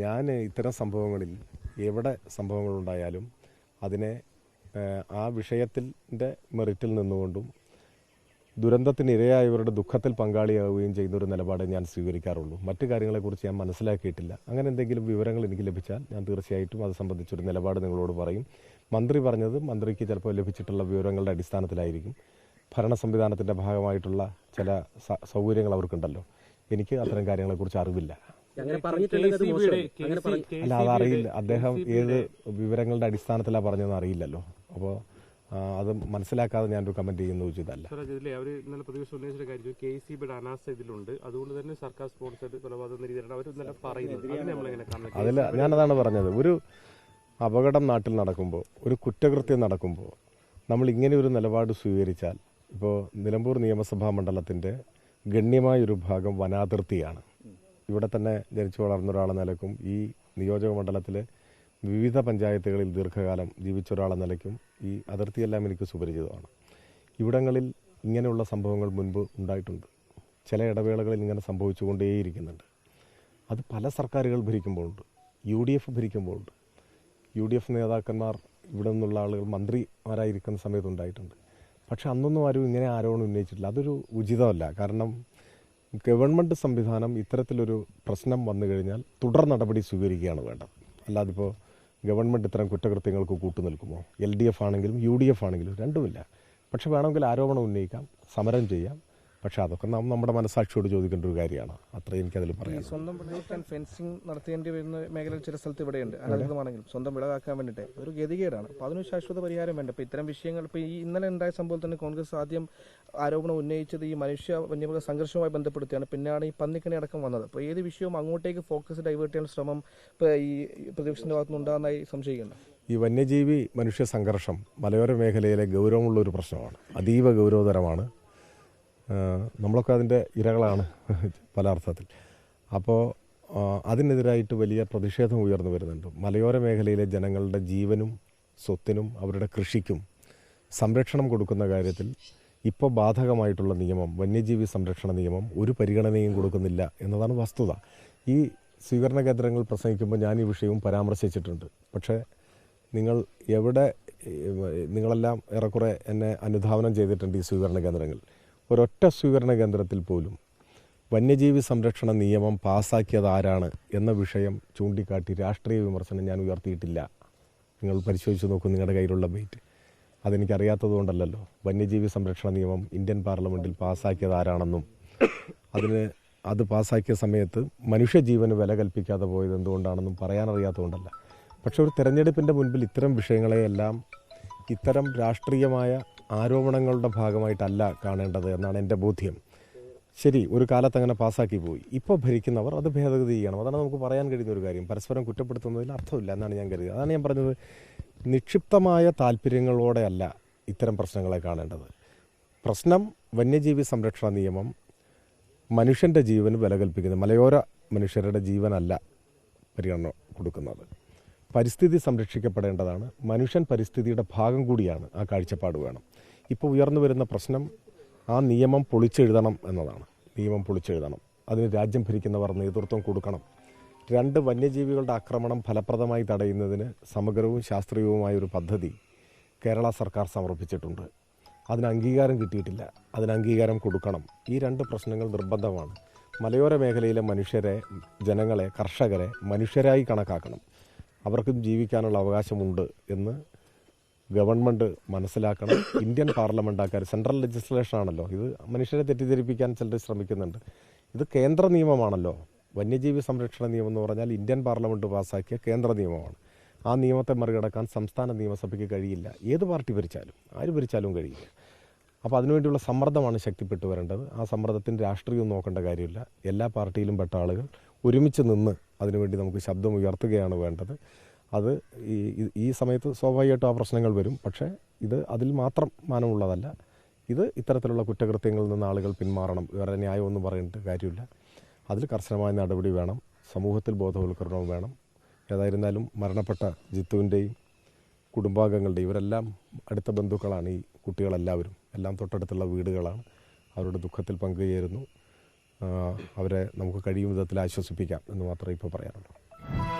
ഞാൻ ഇത്തരം സംഭവങ്ങളിൽ എവിടെ സംഭവങ്ങളുണ്ടായാലും അതിനെ ആ വിഷയത്തിന്റെ മെറിറ്റിൽ നിന്നുകൊണ്ടും ദുരന്തത്തിനിരയായവരുടെ ദുഃഖത്തിൽ പങ്കാളിയാവുകയും ചെയ്യുന്ന ഒരു നിലപാട് ഞാൻ സ്വീകരിക്കാറുള്ളൂ. മറ്റു കാര്യങ്ങളെക്കുറിച്ച് ഞാൻ മനസ്സിലാക്കിയിട്ടില്ല. അങ്ങനെ എന്തെങ്കിലും വിവരങ്ങൾ എനിക്ക് ലഭിച്ചാൽ ഞാൻ തീർച്ചയായിട്ടും അത് സംബന്ധിച്ചൊരു നിലപാട് നിങ്ങളോട് പറയും. മന്ത്രി പറഞ്ഞത് മന്ത്രിക്ക് ചിലപ്പോൾ ലഭിച്ചിട്ടുള്ള വിവരങ്ങളുടെ അടിസ്ഥാനത്തിലായിരിക്കും. ഭരണ സംവിധാനത്തിന്റെ ഭാഗമായിട്ടുള്ള ചില സൗകര്യങ്ങൾ അവർക്കുണ്ടല്ലോ. എനിക്ക് അത്തരം കാര്യങ്ങളെക്കുറിച്ച് അറിവില്ല. അല്ല അതറിയില്ല അദ്ദേഹം ഏത് വിവരങ്ങളുടെ അടിസ്ഥാനത്തിലാണ് പറഞ്ഞതെന്ന് അറിയില്ലല്ലോ. അപ്പോൾ അത് മനസ്സിലാക്കാതെ ഞാനൊരു കമന്റ് ചെയ്യുന്നത് ഉചിതല്ല അവർ ഇന്നലെ പ്രതിപക്ഷം ഉന്നയിച്ച കാര്യം കെ സി ബിയുടെ അനാസ്ഥ ഇതിലുണ്ട്. അതുകൊണ്ട് തന്നെ സർക്കാർ സ്പോൺസേഡ് കൊലപാതകം അവർ ഇന്നലെ പറയുന്നത്. അതിൽ ഞാനതാണ് പറഞ്ഞത്. ഒരു അപകടം നാട്ടിൽ നടക്കുമ്പോൾ ഒരു കുറ്റകൃത്യം നടക്കുമ്പോൾ നമ്മൾ ഇങ്ങനെ ഒരു നിലപാട് സ്വീകരിച്ചാൽ ഇപ്പോൾ നിലമ്പൂർ നിയമസഭാ മണ്ഡലത്തിന്റെ ഗണ്യമായൊരു ഭാഗം വനാതിർത്തിയാണ്. ഇവിടെ തന്നെ ജനിച്ചു വളർന്ന ഒരാളെ നിലക്കും ഈ നിയോജക മണ്ഡലത്തിലെ വിവിധ പഞ്ചായത്തുകളിൽ ദീർഘകാലം ജീവിച്ച ഒരാളെ നിലയ്ക്കും ഈ അതിർത്തിയെല്ലാം എനിക്ക് സുപരിചിതമാണ്. ഇവിടങ്ങളിൽ ഇങ്ങനെയുള്ള സംഭവങ്ങൾ മുൻപ് ഉണ്ടായിട്ടുണ്ട്. ചില ഇടവേളകളിൽ ഇങ്ങനെ സംഭവിച്ചുകൊണ്ടേയിരിക്കുന്നുണ്ട്. അത് പല സർക്കാരുകൾ ഭരിക്കുമ്പോഴുണ്ട്. യു ഡി എഫ് ഭരിക്കുമ്പോഴുണ്ട്. യു ഡി എഫ് നേതാക്കന്മാർ ഇവിടെ നിന്നുള്ള ആളുകൾ മന്ത്രിമാരായിരിക്കുന്ന സമയത്ത് ഉണ്ടായിട്ടുണ്ട്. പക്ഷെ അന്നൊന്നും ആരും ഇങ്ങനെ ആരോപണം ഉന്നയിച്ചിട്ടില്ല. അതൊരു ഉചിതമല്ല. കാരണം ഗവൺമെന്റ് സംവിധാനം ഇത്തരത്തിലൊരു പ്രശ്നം വന്നു കഴിഞ്ഞാൽ തുടർ നടപടി സ്വീകരിക്കുകയാണ് വേണ്ടത്. അല്ലാതിപ്പോൾ ഗവൺമെന്റ് ഇത്തരം കുറ്റകൃത്യങ്ങൾക്ക് കൂട്ടുനിൽക്കുമോ എൽ ഡി എഫ് ആണെങ്കിലും യു ഡി എഫ് ആണെങ്കിലും രണ്ടുമില്ല. പക്ഷെ വേണമെങ്കിൽ ആരോപണം ഉന്നയിക്കാം സമരം ചെയ്യാം. പക്ഷെ അതൊക്കെ നാം നമ്മുടെ മനസാക്ഷിയോട് ചോദിക്കേണ്ട ഒരു കാര്യമാണ്. അത്രയും എനിക്കതിൽ അതിൽ പറയാം സ്വന്തം വിളവെടുക്കാൻ ഫെൻസിങ് നടത്തേണ്ടി വരുന്ന മേഖലയിൽ ചില സ്ഥലത്ത് ഇവിടെയുണ്ട്. അനധികൃതമാണെങ്കിലും സ്വന്തം വിളവാക്കാൻ വേണ്ടിയിട്ട്. ഒരു ഗതികേടാണ്. അപ്പോൾ അതിന് ശാശ്വത പരിഹാരം വേണ്ട. അപ്പോൾ ഇത്തരം വിഷയങ്ങൾ ഇപ്പോൾ ഈ ഇന്നലെ ഉണ്ടായ സംഭവത്തിൽ തന്നെ കോൺഗ്രസ് ആദ്യം ആരോപണം ഉന്നയിച്ചത് ഈ മനുഷ്യ വന്യമൃഗ സംഘർഷവുമായി ബന്ധപ്പെടുത്തിയാണ്. പിന്നെയാണ് ഈ പന്നിക്കണി അടക്കം വന്നത്. അപ്പോൾ ഏത് വിഷയവും അങ്ങോട്ടേക്ക് ഫോക്കസ് ഡൈവേർട്ട് ചെയ്യാൻ ശ്രമം ഇപ്പോൾ ഈ പ്രതിപക്ഷത്തിന്റെ ഭാഗത്തുനിന്നുണ്ടാകുന്നതായി സംശയിക്കുന്നു ഈ വന്യജീവി മനുഷ്യ സംഘർഷം മലയോര മേഖലയിലെ ഗൗരവമുള്ള ഒരു പ്രശ്നമാണ്. അതീവ ഗൗരവതരമാണ്. നമ്മളൊക്കെ അതിന്റെ ഇരകളാണ് പല അർത്ഥത്തിൽ. അപ്പോൾ അതിനെതിരായിട്ട് വലിയ പ്രതിഷേധം ഉയർന്നു വരുന്നുണ്ട്. മലയോര മേഖലയിലെ ജനങ്ങളുടെ ജീവനും സ്വത്തിനും അവരുടെ കൃഷിക്കും സംരക്ഷണം കൊടുക്കുന്ന കാര്യത്തിൽ ഇപ്പോൾ ബാധകമായിട്ടുള്ള നിയമം വന്യജീവി സംരക്ഷണ നിയമം ഒരു പരിഗണനയും കൊടുക്കുന്നില്ല എന്നതാണ് വസ്തുത. ഈ സ്വീകരണ കേന്ദ്രങ്ങൾ പ്രസംഗിക്കുമ്പോൾ ഞാൻ ഈ വിഷയവും പരാമർശിച്ചിട്ടുണ്ട്. പക്ഷേ നിങ്ങൾ എവിടെ നിങ്ങളെല്ലാം ഏറെക്കുറെ എന്നെ അനുധാവനം ചെയ്തിട്ടുണ്ട് ഈ സ്വീകരണ കേന്ദ്രങ്ങൾ. ഒരൊറ്റ സ്വീകരണ കേന്ദ്രത്തിൽ പോലും വന്യജീവി സംരക്ഷണ നിയമം പാസാക്കിയത് ആരാണ് എന്ന വിഷയം ചൂണ്ടിക്കാട്ടി രാഷ്ട്രീയ വിമർശനം ഞാൻ ഉയർത്തിയിട്ടില്ല. നിങ്ങൾ പരിശോധിച്ച് നോക്കൂ നിങ്ങളുടെ കയ്യിലുള്ള ബൈറ്റ് അതെനിക്കറിയാത്തത് കൊണ്ടല്ലല്ലോ. വന്യജീവി സംരക്ഷണ നിയമം ഇന്ത്യൻ പാർലമെന്റിൽ പാസാക്കിയത് ആരാണെന്നും അതിന് അത് പാസാക്കിയ സമയത്ത് മനുഷ്യജീവന് വില കൽപ്പിക്കാതെ പോയത് എന്തുകൊണ്ടാണെന്നും പറയാനറിയാത്തതുകൊണ്ടല്ല പക്ഷെ ഒരു തെരഞ്ഞെടുപ്പിന്റെ മുൻപിൽ ഇത്തരം വിഷയങ്ങളെയെല്ലാം ഇത്തരം രാഷ്ട്രീയമായ ആരോപണങ്ങളുടെ ഭാഗമായിട്ടല്ല കാണേണ്ടത് എന്നാണ് എന്റെ ബോധ്യം. ശരി ഒരു കാലത്ത് അങ്ങനെ പാസ്സാക്കി പോയി. ഇപ്പോൾ ഭരിക്കുന്നവർ അത് ഭേദഗതി ചെയ്യണം. അതാണ് നമുക്ക് പറയാൻ കഴിയുന്ന ഒരു കാര്യം. പരസ്പരം കുറ്റപ്പെടുത്തുന്നതിൽ അർത്ഥമില്ല എന്നാണ് ഞാൻ കരുതുന്നത്. അതാണ് ഞാൻ പറഞ്ഞത്. നിക്ഷിപ്തമായ താല്പര്യങ്ങളോടെയല്ല ഇത്തരം പ്രശ്നങ്ങളെ കാണേണ്ടത്. പ്രശ്നം വന്യജീവി സംരക്ഷണ നിയമം മനുഷ്യന്റെ ജീവന് വില കൽപ്പിക്കുന്നത് മലയോര മനുഷ്യരുടെ ജീവനല്ല പരിഗണന കൊടുക്കുന്നത്. പരിസ്ഥിതി സംരക്ഷിക്കപ്പെടേണ്ടതാണ്. മനുഷ്യൻ പരിസ്ഥിതിയുടെ ഭാഗം കൂടിയാണ് ആ കാഴ്ചപ്പാട് വേണം. ഇപ്പോൾ ഉയർന്നു വരുന്ന പ്രശ്നം ആ നിയമം പൊളിച്ചെഴുതണം എന്നതാണ്. നിയമം പൊളിച്ചെഴുതണം. അതിന് രാജ്യം ഭരിക്കുന്നവർ നേതൃത്വം കൊടുക്കണം. രണ്ട് വന്യജീവികളുടെ ആക്രമണം ഫലപ്രദമായി തടയുന്നതിന് സമഗ്രവും ശാസ്ത്രീയവുമായ ഒരു പദ്ധതി കേരള സർക്കാർ സമർപ്പിച്ചിട്ടുണ്ട്. അതിന് അംഗീകാരം കിട്ടിയിട്ടില്ല. അതിന് അംഗീകാരം കൊടുക്കണം. ഈ രണ്ട് പ്രശ്നങ്ങൾ നിർബന്ധമാണ്. മലയോര മേഖലയിലെ മനുഷ്യരെ ജനങ്ങളെ കർഷകരെ മനുഷ്യരായി കണക്കാക്കണം. അവർക്കും ജീവിക്കാനുള്ള അവകാശമുണ്ട് എന്ന് ഗവൺമെന്റ് മനസ്സിലാക്കണം. ഇന്ത്യൻ പാർലമെന്റാക്കാർ സെൻട്രൽ ലെജിസ്ലേഷൻ ആണല്ലോ ഇത് മനുഷ്യരെ തെറ്റിദ്ധരിപ്പിക്കാൻ ചിലർ ശ്രമിക്കുന്നുണ്ട്. ഇത് കേന്ദ്ര നിയമമാണല്ലോ. വന്യജീവി സംരക്ഷണ നിയമം എന്ന് പറഞ്ഞാൽ ഇന്ത്യൻ പാർലമെന്റ് പാസ്സാക്കിയ കേന്ദ്ര നിയമമാണ്. ആ നിയമത്തെ മറികടക്കാൻ സംസ്ഥാന നിയമസഭയ്ക്ക് കഴിയില്ല. ഏത് പാർട്ടി ഭരിച്ചാലും ആര് ഭരിച്ചാലും കഴിയില്ല. അപ്പോൾ അതിനുവേണ്ടിയുള്ള സമ്മർദ്ദമാണ് ശക്തിപ്പെട്ടു വരേണ്ടത്. ആ സമ്മർദ്ദത്തിന് രാഷ്ട്രീയം നോക്കേണ്ട കാര്യമില്ല. എല്ലാ പാർട്ടിയിലും പെട്ട ആളുകൾ ഒരുമിച്ച് നിന്ന് അതിനുവേണ്ടി നമുക്ക് ശബ്ദം ഉയർത്തുകയാണ് വേണ്ടത്. അത് ഈ ഈ- സമയത്ത് സ്വാഭാവികമായിട്ടും ആ പ്രശ്നങ്ങൾ വരും. പക്ഷേ ഇത് അതിൽ മാത്രം മാനമുള്ളതല്ല. ഇത് ഇത്തരത്തിലുള്ള കുറ്റകൃത്യങ്ങളിൽ നിന്ന് ആളുകൾ പിന്മാറണം. വേറെ ന്യായമൊന്നും പറയേണ്ട കാര്യമില്ല. അതിൽ കർശനമായ നടപടി വേണം. സമൂഹത്തിൽ ബോധവൽക്കരണവും വേണം. ഏതായിരുന്നാലും മരണപ്പെട്ട ജിത്തുവിന്റെയും കുടുംബാംഗങ്ങളുടെയും ഇവരെല്ലാം അടുത്ത ബന്ധുക്കളാണ് ഈ കുട്ടികളെല്ലാവരും. എല്ലാം തൊട്ടടുത്തുള്ള വീടുകളാണ്. അവരുടെ ദുഃഖത്തിൽ പങ്കുചേരുന്നു. അവരെ നമുക്ക് കഴിയും വിധത്തിൽ ആശ്വസിപ്പിക്കാം എന്ന് മാത്രമേ ഇപ്പോൾ പറയാനുള്ളൂ. ന്യൂസ്